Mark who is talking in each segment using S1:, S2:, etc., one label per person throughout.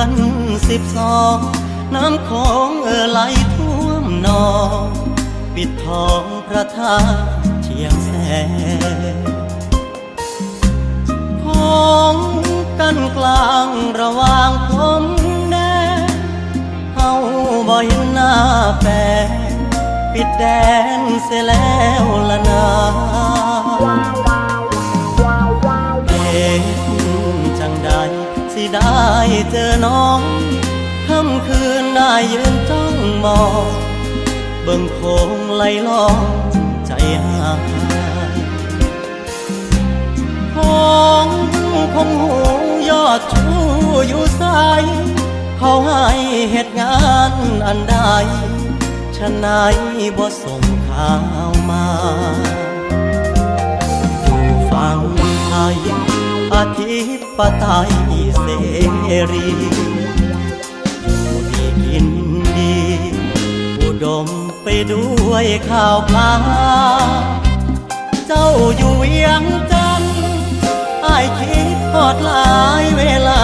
S1: อนสิบสองน้ำคงเอ่อไหลท่วมนอง ปิดทองพระธาตุเชียงแสนของกันกลางระหว่างผมแดนเฮาบ่เห็นหน้าแฟนปิดแดนเสียแล้วละนา สิได้เจอน้องค่ำคืนได้ยืนจ้องมองเบิ่งโคงไหลลองใจหายของคงหูยอดชูอยู่ใสเขาให้เหตุงานอันใดฉะไหนบ่ส่งข่าวมาอยู่ฝั่งไทยอาทิปไตย รีอยู่ดีกินดี อุดมไปด้วยข้าวพาเจ้าอยู่เวียงจันไอคิดทอดหลายเวลา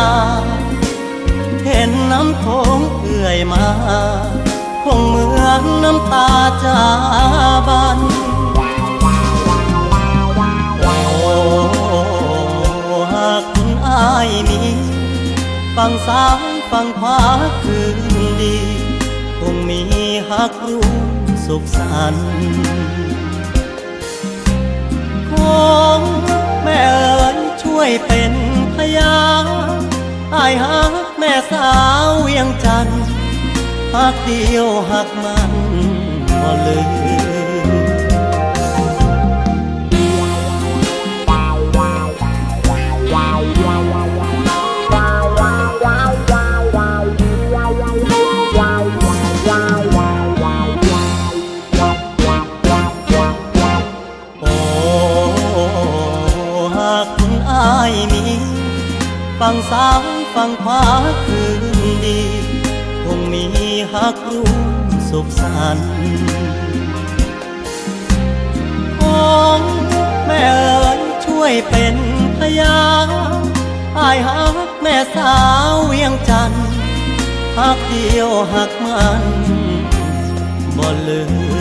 S1: เห็นน้ำโขงเอื่อยมา ฝั่งซ้ายฝั่งขวาคืนดี คงมีหักรู้สุขสันต์ของแม่เอ๋ยช่วยเป็นพยานอายหักแม่สาวเวียงจันหักเดียวหักมันบ่ลืม ฝั่งซ้ายฝั่งขวาคืนดี คงมีหักรู้สุขสันต์ของแม่เอ๋ยช่วยเป็นพยานอายหักแม่สาวเวียงจันทน์หักเดียวหักมันบ่ลืม